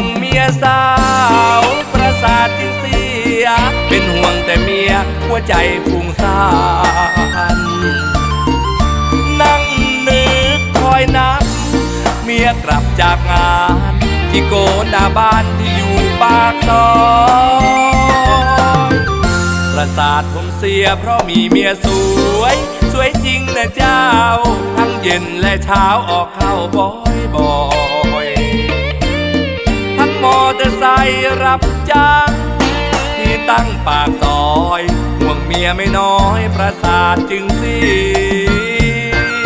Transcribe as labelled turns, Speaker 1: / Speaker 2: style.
Speaker 1: งเมียสาว ประสาทจึงเสีย เป็นห่วงแต่เมียหัวใจฟุ้งซ่านนั่งนึกคอยนับ เมียกลับจากงาน ที่โกหน้าบ้านที่อยู่ปากซอยประสาทผมเสียเพราะมีเมียสวย สวยจริงนะเจ้า ทั้งเย็นและเช้าออกเข้าบ่อยบ่อย เตอร์ไซค์รับจ้างที่ตั้งปากซอย ห่วงเมียไม่น้อยประสาทจึงเสีย